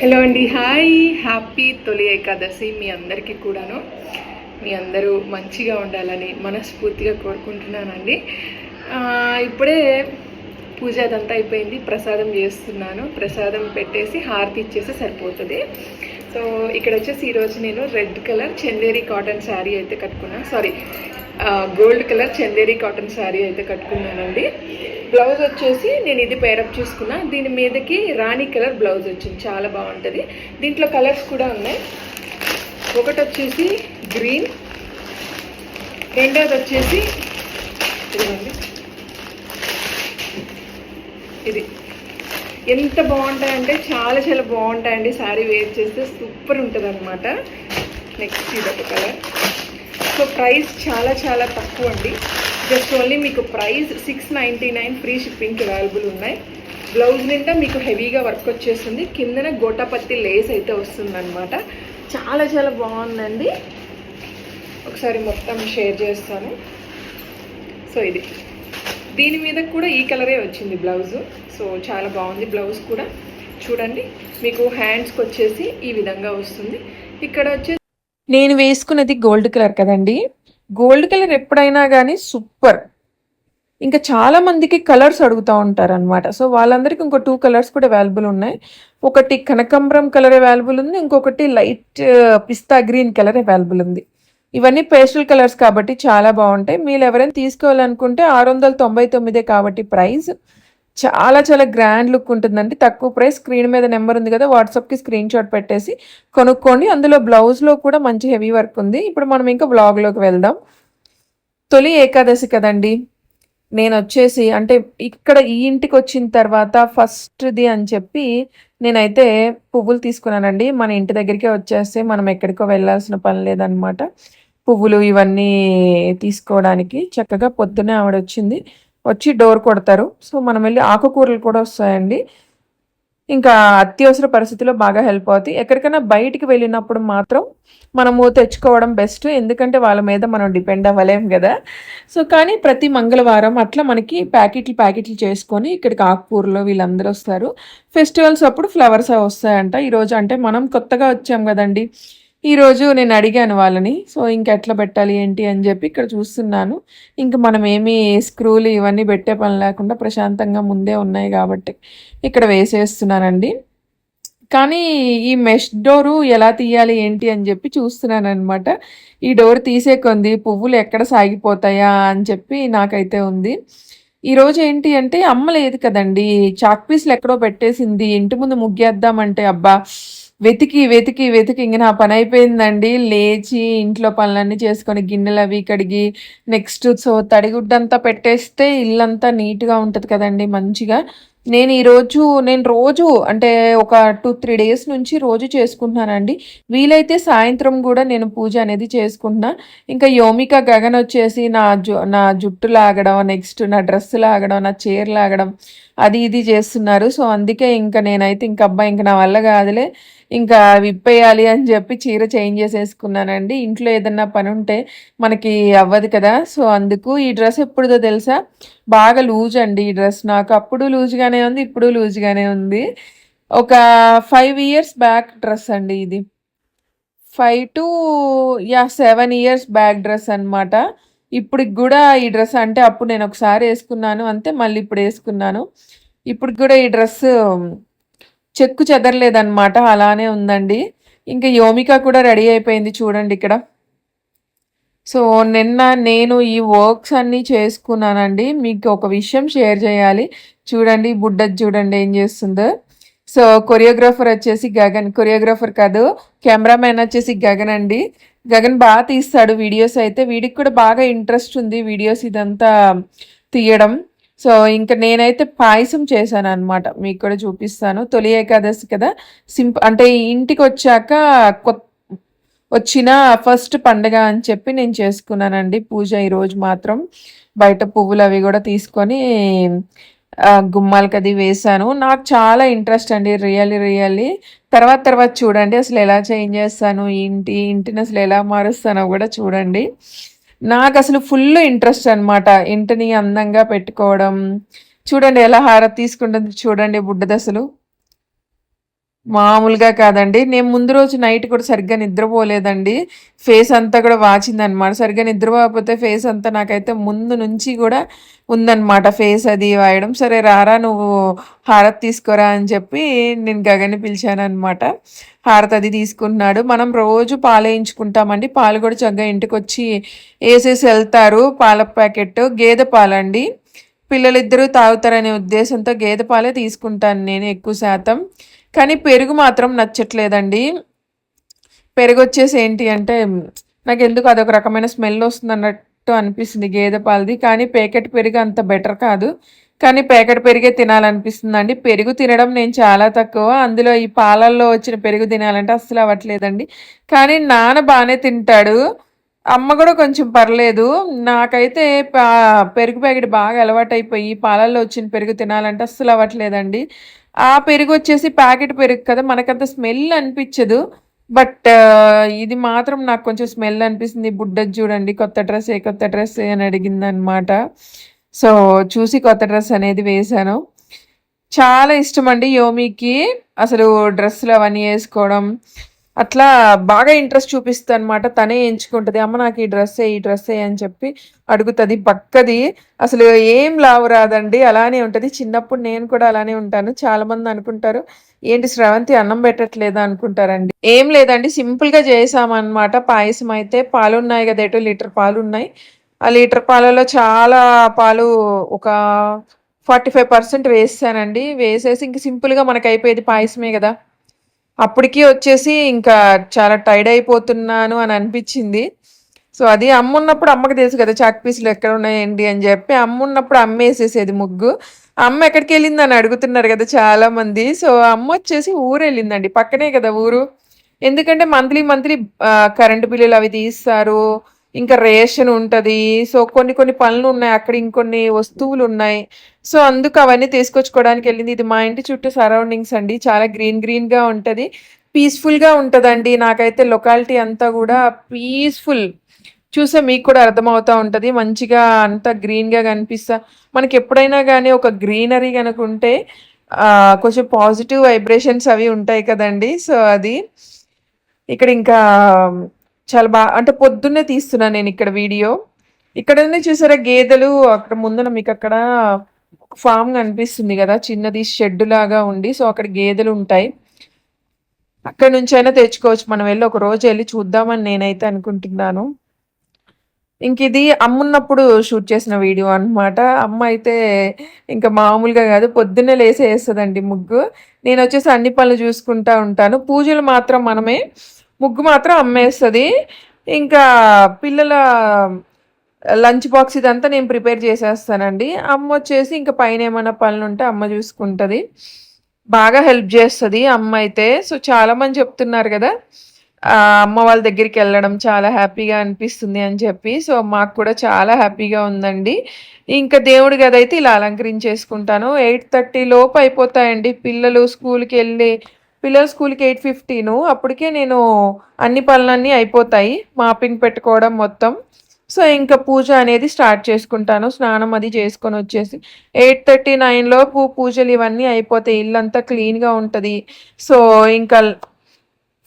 Hello అండి hi happy తొలి ఏకాదశి మీ అందరికీ కూడాను. మీ అందరూ మంచిగా ఉండాలని మనస్ఫూర్తిగా కోరుకుంటున్నానండి. ఇప్పుడే పూజ అదంతా అయిపోయింది ప్రసాదం చేస్తున్నాను. ప్రసాదం పెట్టేసి హారతి ఇచ్చేసి సరిపోతుంది. సో ఇక్కడ వచ్చేసి ఈరోజు నేను red colour Chanderi cotton sari అయితే కట్టుకున్నాను. Sorry gold colour Chanderi cotton sari అయితే కట్టుకున్నానండి. బ్లౌజ్ వచ్చేసి నేను ఇది పేరప్ చేసుకున్నా. దీని మీదకి రాణి కలర్ బ్లౌజ్ వచ్చింది. చాలా బాగుంటుంది. దీంట్లో కలర్స్ కూడా ఉన్నాయి. ఒకటి వచ్చేసి గ్రీన్. రెండోది వచ్చేసి ఇదిగోండి. ఇది. ఎంత బాగుంటాయంటే చాలా చాలా బాగుంటాయండి. శారీ వేర్ చేస్తే సూపర్ ఉంటుంది అనమాట నెక్స్ట్ ఒక కలర్. సో ప్రైస్ చాలా చాలా తక్కువ అండి. జస్ట్ ఓన్లీ మీకు price six ninety nine free షిప్పింగ్కి available ఉన్నాయి. బ్లౌజ్ నిండా మీకు హెవీగా వర్క్ వచ్చేస్తుంది. కిందన గోటాపత్తి లేస్ అయితే వస్తుందన్నమాట. చాలా చాలా బాగుందండి. ఒకసారి మొత్తం షేర్ చేస్తాను. సో ఇది. దీని మీద కూడా ఈ కలరే వచ్చింది బ్లౌజు సో చాలా బాగుంది బ్లౌజ్ కూడా. చూడండి మీకు హ్యాండ్స్కి వచ్చేసి ఈ విధంగా వస్తుంది. ఇక్కడ వచ్చేసి నేను వేసుకున్నది గోల్డ్ కలర్ కదండి. గోల్డ్ కలర్ ఎప్పుడైనా కానీ సూపర్. ఇంకా చాలా మందికి కలర్స్ అడుగుతూ ఉంటారు అనమాట సో వాళ్ళందరికీ ఇంకో టూ కలర్స్ కూడా అవైలబుల్ ఉన్నాయి. ఒకటి కనకంబరం కలర్ అవైలబుల్ ఉంది. ఇంకొకటి light pista green colour available ఉంది. ఇవన్నీ పేస్టల్ కలర్స్ కాబట్టి చాలా బాగుంటాయి. మీరు ఎవరైనా తీసుకోవాలనుకుంటే ఆరు వందల తొంభై తొమ్మిదే కాబట్టి ప్రైస్. చాలా చాలా గ్రాండ్ లుక్ ఉంటుందండి. తక్కువ ప్రైస్ స్క్రీన్ మీద నెంబర్ ఉంది కదా వాట్సాప్కి స్క్రీన్ షాట్ పెట్టేసి కొనుక్కోండి. అందులో బ్లౌజ్లో కూడా మంచి హెవీ వర్క్ ఉంది. ఇప్పుడు మనం ఇంకా బ్లాగ్లోకి వెళ్దాం. తొలి ఏకాదశి కదండి. నేను వచ్చేసి అంటే ఇక్కడ ఈ ఇంటికి వచ్చిన తర్వాత ఫస్ట్ది అని చెప్పి నేనైతే పువ్వులు తీసుకున్నానండి. మన ఇంటి దగ్గరికే వచ్చేస్తే మనం ఎక్కడికో వెళ్ళాల్సిన పని లేదనమాట పువ్వులు ఇవన్నీ తీసుకోవడానికి చక్కగా పొద్దునే ఆవిడ వచ్చింది. వచ్చి డోర్ కొడతారు. సో మనం వెళ్ళి ఆకుకూరలు కూడా వస్తాయండి. ఇంకా అత్యవసర పరిస్థితిలో బాగా హెల్ప్ అవుతాయి. ఎక్కడికైనా బయటికి వెళ్ళినప్పుడు మాత్రం మనము తెచ్చుకోవడం బెస్ట్. ఎందుకంటే వాళ్ళ మీద మనం డిపెండ్ అవ్వలేం కదా. సో కానీ ప్రతి మంగళవారం అట్లా మనకి ప్యాకెట్లు ప్యాకెట్లు చేసుకొని ఇక్కడికి ఆకుకూరలో వీళ్ళందరూ వస్తారు. ఫెస్టివల్స్ అప్పుడు ఫ్లవర్స్ వస్తాయంట. ఈరోజు అంటే మనం కొత్తగా వచ్చాం కదండి. ఈరోజు నేను అడిగాను వాళ్ళని సో ఇంక ఎట్లా పెట్టాలి ఏంటి? అని చెప్పి ఇక్కడ చూస్తున్నాను. ఇంక మనం ఏమి స్క్రూలు ఇవన్నీ పెట్టే పని లేకుండా ప్రశాంతంగా ముందే ఉన్నాయి కాబట్టి ఇక్కడ వేసేస్తున్నానండి. కానీ ఈ మెష్ డోరు ఎలా తీయాలి ఏంటి అని చెప్పి చూస్తున్నాను అనమాట ఈ డోర్ తీసే కొంది పువ్వులు ఎక్కడ సాగిపోతాయా అని చెప్పి నాకైతే ఉంది. ఈరోజు ఏంటి అంటే అమ్మ లేదు కదండి. చాక్ పీస్లు ఎక్కడో పెట్టేసింది. ఇంటి ముందు ముగ్గేద్దామంటే అబ్బా వెతికి వెతికి వెతికి ఇంక నా పని అయిపోయిందండి. లేచి ఇంట్లో పనులన్నీ చేసుకొని గిన్నెలు అవి కడిగి నెక్స్ట్ సో తడిగుడ్డంతా పెట్టేస్తే ఇల్లంతా నీట్గా ఉంటుంది కదండి మంచిగా. నేను ఈరోజు నేను రోజు అంటే ఒక టూ త్రీ డేస్ నుంచి రోజు చేసుకుంటున్నానండి. వీలైతే సాయంత్రం కూడా నేను పూజ అనేది చేసుకుంటున్నా. ఇంకా యోమిక గగన్ వచ్చేసి నా జు నా జుట్టు లాగడం నెక్స్ట్ నా డ్రెస్ లాగడం నా చీర లాగడం అది ఇది చేస్తున్నారు. సో అందుకే ఇంకా నేనైతే ఇంక అబ్బాయి ఇంక నా వల్ల కాదులే. ఇంకా విప్పేయాలి అని చెప్పి చీర చేంజ్ చేసేసుకున్నానండి. ఇంట్లో ఏదన్నా పని ఉంటే మనకి అవ్వదు కదా. సో అందుకు ఈ డ్రెస్ ఎప్పుడుదో తెలుసా? బాగా లూజ్ అండి ఈ డ్రెస్. నాకు అప్పుడు లూజ్గానే ఉంది ఇప్పుడు లూజ్గానే ఉంది. ఒక ఫైవ్ ఇయర్స్ బ్యాక్ డ్రెస్ అండి ఇది. Five to yeah seven years back dress అనమాట ఇప్పటికి కూడా ఈ డ్రెస్ అంటే అప్పుడు నేను ఒకసారి వేసుకున్నాను అంతే మళ్ళీ ఇప్పుడు వేసుకున్నాను. ఇప్పుడు కూడా ఈ డ్రెస్ చెక్కు చెదరలేదన్నమాట అలానే ఉందండి. ఇంకా యోమిక కూడా రెడీ అయిపోయింది చూడండి ఇక్కడ. సో నిన్న నేను ఈ వర్క్స్ అన్నీ చేసుకున్నానండి. మీకు ఒక విషయం షేర్ చేయాలి. చూడండి బుడ్డది చూడండి ఏం చేస్తుందో. సో కొరియోగ్రాఫర్ వచ్చేసి గగన్. కొరియోగ్రాఫర్ కాదు కెమెరామ్యాన్ వచ్చేసి గగన్ అండి. గగన్ బాగా తీస్తాడు వీడియోస్ అయితే. వీడికి కూడా బాగా ఇంట్రెస్ట్ ఉంది వీడియోస్ ఇదంతా తీయడం. సో ఇంకా నేనైతే పాయసం చేశాను అనమాట మీకు కూడా చూపిస్తాను. తొలి ఏకాదశి కదా. సింపుల్ అంటే ఇంటికి వచ్చాక కొత్త వచ్చిన ఫస్ట్ పండగ అని చెప్పి నేను చేసుకున్నానండి. పూజ ఈరోజు మాత్రం. బయట పువ్వులు అవి కూడా తీసుకొని గుమ్మాలకి అది వేశాను. నాకు చాలా ఇంట్రెస్ట్ అండి. Really really. తర్వాత తర్వాత చూడండి. అసలు ఎలా చేంజ్ చేస్తాను? ఇంటి ఇంటిని అసలు ఎలా మారుస్తానో కూడా చూడండి. నాకు అసలు ఫుల్ ఇంట్రెస్ట్ అన్నమాట. ఇంటిని అందంగా పెట్టుకోవడం. చూడండి ఎలా హారతి తీసుకుంటుంది చూడండి బుడ్డది అసలు మామూలుగా కాదండి. నేను ముందు రోజు నైట్ కూడా సరిగ్గా నిద్రపోలేదండి. ఫేస్ అంతా కూడా వాచిందనమాట. సరిగ్గా నిద్రపోకపోతే ఫేస్ అంతా నాకైతే ముందు నుంచి కూడా ఉందన్నమాట ఫేస్ అది వాయడం. సరే రారా నువ్వు హారత్ తీసుకోరా అని చెప్పి నేను గగన్‌ని పిలిచాను అనమాట హారత్ అది తీసుకుంటున్నాడు. మనం రోజు పాలేయించుకుంటామండి. పాలు కూడా చక్కగా ఇంటికి వచ్చి వేసేసి వెళ్తారు పాల ప్యాకెట్ గేదె పాలండి. పిల్లలిద్దరూ తాగుతారనే ఉద్దేశంతో గేదె పాలే తీసుకుంటాను నేను ఎక్కువ శాతం. కానీ పెరుగు మాత్రం నచ్చట్లేదండి. పెరుగు వచ్చేసి ఏంటి అంటే నాకు ఎందుకు అదొక రకమైన స్మెల్ వస్తుందన్నట్టు అనిపిస్తుంది గేదె పాలది. కానీ ప్యాకెట్ పెరుగు అంత బెటర్ కాదు. కానీ ప్యాకెట్ పెరిగే తినాలనిపిస్తుందండి. పెరుగు తినడం నేను చాలా తక్కువ. అందులో ఈ పాలల్లో వచ్చిన పెరుగు తినాలంటే అస్సలు అవ్వట్లేదండి. కానీ నాన్న బాగానే తింటాడు. అమ్మ కూడా కొంచెం పర్లేదు. నాకైతే పా పెరుగు ప్యాకెట్ బాగా అలవాటైపోయి పాలల్లో వచ్చిన పెరుగు తినాలంటే అస్సలు అవ్వట్లేదండి. ఆ పెరుగు వచ్చేసి ప్యాకెట్ పెరుగు కదా! మనకంత స్మెల్ అనిపించదు బట్ ఇది మాత్రం నాకు కొంచెం స్మెల్ అనిపిస్తుంది. బుడ్డది చూడండి కొత్త డ్రెస్ ఏ కొత్త డ్రెస్ అని అడిగిందనమాట. సో, చూసి కొత్త డ్రెస్ అనేది వేశాను. చాలా ఇష్టం అండి యోమికి అసలు డ్రెస్సులు అవన్నీ వేసుకోవడం అట్లా బాగా ఇంట్రెస్ట్ చూపిస్తుంది అనమాట తనే ఎంచుకుంటది. అమ్మ నాకు ఈ డ్రెస్సే, ఈ డ్రెస్సే అని చెప్పి అడుగుతుంది పక్కది. అసలు ఏం లావు రాదండి. అలానే ఉంటుంది. చిన్నప్పుడు నేను కూడా అలానే ఉంటాను. చాలామంది అనుకుంటారు, ఏంటి స్రవంతి అన్నం పెట్టట్లేదా? అనుకుంటారండి. ఏం లేదండి. సింపుల్‌గా చేసామన్నమాట. పాయసం అయితే పాలు ఉన్నాయి కదా ఎటు లీటర్ పాలు ఉన్నాయి ఆ లీటర్ పాలలో చాలా పాలు ఒక ఫార్టీ ఫైవ్ పర్సెంట్ వేసానండి వేసేసి ఇంక సింపుల్‌గా మనకయిపోయేది పాయసమే కదా. అప్పటికి వచ్చేసి ఇంకా చాలా టైర్డ్ అయిపోతున్నాను అని అనిపించింది సో, అది అమ్మున్నప్పుడు అమ్మకి తెలుసు కదా! చాక్ పీసులు ఎక్కడ ఉన్నాయండి అని చెప్పి అమ్మున్నప్పుడు అమ్మేసేసేది ముగ్గు. అమ్మ ఎక్కడికెళ్ళిందని అడుగుతున్నారు గదా చాలామంది. సో, అమ్మ వచ్చేసి ఊరు వెళ్ళిందండి పక్కనే కదా ఊరు. ఎందుకంటే మంత్లీ మంత్లీ కరెంటు బిల్లులు అవి తీస్తారు. ఇంకా రేషన్ ఉంటుంది సో, కొన్ని కొన్ని పనులు ఉన్నాయి అక్కడ ఇంకొన్ని వస్తువులు ఉన్నాయి సో, అందుకు అవన్నీ తీసుకొచ్చుకోవడానికి వెళ్ళింది ఇది మా ఇంటి చుట్టూ సరౌండింగ్స్ అండి. చాలా గ్రీన్ గ్రీన్‌గా ఉంటుంది పీస్‌ఫుల్‌గా ఉంటుందండి నాకైతే లొకాలిటీ అంతా కూడా పీస్‌ఫుల్. చూసే మీకు కూడా అర్థమవుతూ ఉంటుంది మంచిగా అంతా గ్రీన్‌గా కనిపిస్తా మనకెప్పుడైనా కానీ ఒక గ్రీనరీ కనుక ఉంటే కొంచెం పాజిటివ్ వైబ్రేషన్స్ అవి ఉంటాయి కదండీ! సో, అది. ఇక్కడ ఇంకా చాలా బాగా అంటే పొద్దున్నే తీస్తున్నా ఇక్కడ వీడియో. ఇక్కడనే చూసారా గేదెలు అక్కడ ముందున మీకు అక్కడ ఫామ్ కనిపిస్తుంది కదా చిన్నది షెడ్డులాగా ఉండి. సో, అక్కడ గేదెలు ఉంటాయి అక్కడి నుంచైనా తెచ్చుకోవచ్చు. మనం వెళ్ళి ఒక రోజు వెళ్ళి చూద్దామని నేనైతే అనుకుంటున్నాను. ఇంక ఇది అమ్మున్నప్పుడు షూట్ చేసిన వీడియో అనమాట. అమ్మ అయితే ఇంకా మామూలుగా కాదు పొద్దున్నే లేసి ముగ్గు ముగ్గు. నేనొచ్చేసి అన్ని పనులు చూసుకుంటా ఉంటాను. పూజలు మాత్రం మనమే. ముగ్గు మాత్రం అమ్మేస్తుంది ఇంకా పిల్లల లంచ్ బాక్స్ ఇదంతా నేను ప్రిపేర్ చేసేస్తానండి. అమ్మ వచ్చేసి ఇంకా పైన ఏమైనా పనులు ఉంటే అమ్మ చూసుకుంటుంది బాగా హెల్ప్ చేస్తుంది అమ్మ అయితే సో, చాలామంది చెప్తున్నారు కదా అమ్మ వాళ్ళ దగ్గరికి వెళ్ళడం చాలా హ్యాపీగా అనిపిస్తుంది అని చెప్పి. సో, మాకు కూడా చాలా హ్యాపీగా ఉందండి. ఇంకా దేవుడి గదైతే ఇలా అలంకరించేసుకుంటాను. 8:30 లోపు అయిపోతాయండి. పిల్లలు స్కూల్కి వెళ్ళి పిల్లల స్కూలుకి 8:15 అప్పటికే నేను అన్ని పనులన్నీ అయిపోతాయి. మాపింగ్ పెట్టుకోవడం మొత్తం. సో, ఇంకా పూజ అనేది స్టార్ట్ చేసుకుంటాను. స్నానం అది చేసుకొని వచ్చేసి ఎయిట్ థర్టీ నైన్లో పూ పూజలు ఇవన్నీ అయిపోతాయి. ఇల్లంతా క్లీన్‌గా ఉంటుంది సో, ఇంకా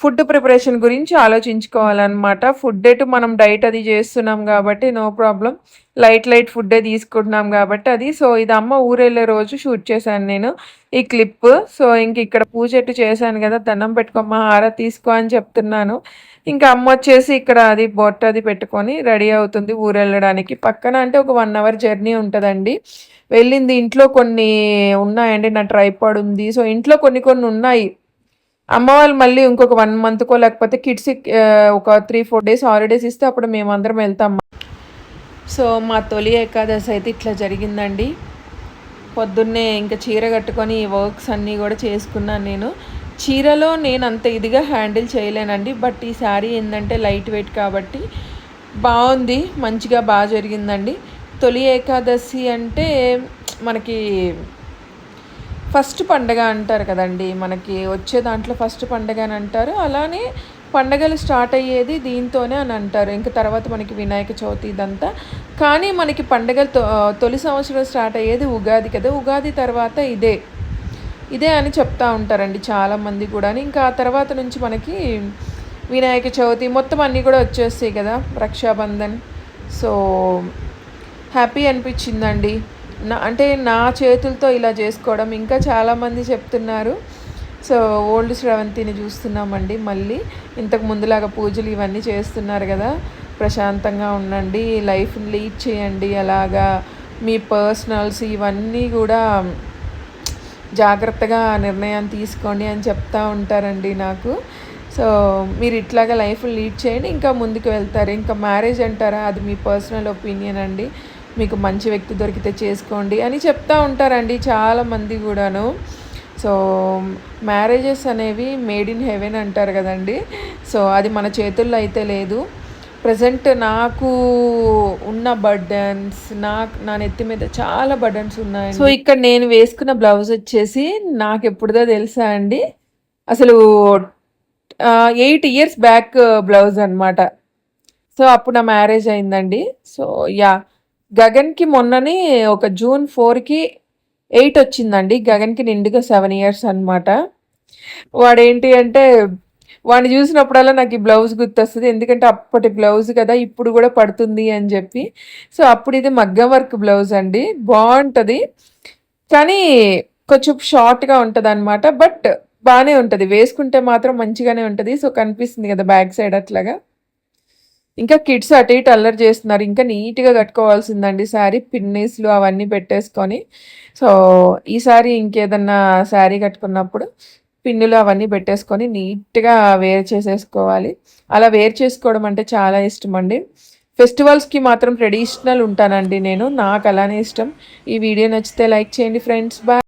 ఫుడ్ ప్రిపరేషన్ గురించి ఆలోచించుకోవాలన్నమాట ఫుడ్ ఎటు మనం డైట్ అది చేస్తున్నాం కాబట్టి నో ప్రాబ్లం లైట్ లైట్ ఫుడ్డే తీసుకుంటున్నాం కాబట్టి అది. సో, ఇది అమ్మ ఊరెళ్ళే రోజు షూట్ చేశాను నేను ఈ క్లిప్. సో, ఇంక ఇక్కడ పూజ ఎటు చేశాను కదా దండం పెట్టుకోమ్మా హార తీసుకో అని చెప్తున్నాను. ఇంకా అమ్మ వచ్చేసి ఇక్కడ అది బొట్ట అది పెట్టుకొని రెడీ అవుతుంది ఊరెళ్ళడానికి. పక్కన అంటే ఒక వన్ అవర్ జర్నీ ఉంటుందండి వెళ్ళింది. ఇంట్లో కొన్ని ఉన్నాయండి. నా ట్రైపాడ్ ఉంది. సో, ఇంట్లో కొన్ని కొన్ని ఉన్నాయి. అమ్మ వాళ్ళు మళ్ళీ ఇంకొక వన్ మంత్‌కో లేకపోతే కిడ్స్ ఒక 3, 4 డేస్ హాలిడేస్ ఇస్తే అప్పుడు మేమందరం వెళ్తాం సో, మా తొలి ఏకాదశి అయితే ఇట్లా జరిగిందండి. పొద్దున్నే ఇంకా చీర కట్టుకొని ఈ వర్క్స్ అన్నీ కూడా చేసుకున్నాను నేను. చీరలో నేను అంత ఇదిగా హ్యాండిల్ చేయలేనండి. బట్ ఈ శారీ ఏంటంటే లైట్ వెయిట్ కాబట్టి బాగుంది మంచిగా బాగా జరిగిందండి. తొలి ఏకాదశి అంటే మనకి ఫస్ట్ పండగ అంటారు కదండీ! మనకి వచ్చే దాంట్లో ఫస్ట్ పండగ అని అంటారు. అలానే పండగలు స్టార్ట్ అయ్యేది దీంతోనే అని అంటారు. ఇంక తర్వాత మనకి వినాయక చవితి ఇదంతా. కానీ మనకి పండగలు తొ తొలి సంవత్సరం స్టార్ట్ అయ్యేది ఉగాది కదా! ఉగాది తర్వాత ఇదే. ఇదే అని చెప్తా ఉంటారండి చాలామంది కూడా ఇంకా ఆ తర్వాత నుంచి మనకి వినాయక చవితి మొత్తం అన్నీ కూడా వచ్చేస్తాయి కదా రక్షాబంధన్ సో హ్యాపీ అనిపించిందండి నా అంటే నా చేతులతో ఇలా చేసుకోవడం. ఇంకా చాలామంది చెప్తున్నారు. సో ఓల్డ్ శ్రవంతిని చూస్తున్నామండి మళ్ళీ. ఇంతకు ముందులాగా పూజలు ఇవన్నీ చేస్తున్నారు కదా. ప్రశాంతంగా ఉండండి లైఫ్ని లీడ్ చేయండి. అలాగా మీ పర్సనల్స్ ఇవన్నీ కూడా జాగ్రత్తగా నిర్ణయం తీసుకోండి అని చెప్తా ఉంటారండి నాకు. సో మీరు ఇట్లాగా లైఫ్ లీడ్ చేయండి ఇంకా ముందుకు వెళ్తారు. ఇంకా మ్యారేజ్ అంటారా? అది మీ పర్సనల్ ఒపీనియన్ అండి. మీకు మంచి వ్యక్తి దొరికితే చేసుకోండి అని చెప్తూ ఉంటారండి చాలామంది కూడాను. సో మ్యారేజెస్ అనేవి మేడ్ ఇన్ హెవెన్ అంటారు కదండి. సో అది మన చేతుల్లో అయితే లేదు. ప్రజెంట్ నాకు ఉన్న బర్డన్స్ నాకు నా నెత్తి మీద చాలా బర్డన్స్ ఉన్నాయి సో ఇక్కడ నేను వేసుకున్న బ్లౌజ్ వచ్చేసి నాకు ఎప్పుడుదో తెలుసా అండి? అసలు ఎయిట్ ఇయర్స్ బ్యాక్ బ్లౌజ్ అనమాట సో అప్పుడు నా మ్యారేజ్ అయిందండి. So yeah. గగన్కి మొన్ననే ఒక జూన్ ఫోర్కి ఎయిట్ వచ్చిందండి. గగన్కి నిండుగా సెవెన్ ఇయర్స్ అనమాట వాడేంటి అంటే వాడిని చూసినప్పుడల్లా నాకు ఈ బ్లౌజ్ గుర్తొస్తుంది. ఎందుకంటే అప్పటి బ్లౌజ్ కదా ఇప్పుడు కూడా పడుతుంది అని చెప్పి. సో అప్పుడు ఇది మగ్గం వర్క్ బ్లౌజ్ అండి. బాగుంటుంది. కానీ కొంచెం షార్ట్గా ఉంటుంది అనమాట బట్ బాగానే ఉంటుంది. వేసుకుంటే మాత్రం మంచిగానే ఉంటుంది. సో కనిపిస్తుంది కదా బ్యాక్ సైడ్ అట్లాగా. ఇంకా కిడ్స్ అటు ఇటు అల్లరి చేస్తున్నారు. ఇంకా నీట్గా కట్టుకోవాల్సిందండి శారీ పిన్నీస్లు అవన్నీ పెట్టేసుకొని. సో ఈసారి ఇంకేదన్నా శారీ కట్టుకున్నప్పుడు పిన్నులు అవన్నీ పెట్టేసుకొని నీట్గా వేర్ చేసేసుకోవాలి. అలా వేర్ చేసుకోవడం అంటే చాలా ఇష్టం అండి ఫెస్టివల్స్కి మాత్రం ట్రెడిషనల్ ఉంటానండి నేను. నాకు అలానే ఇష్టం. ఈ వీడియో నచ్చితే లైక్ చేయండి ఫ్రెండ్స్. బాయ్.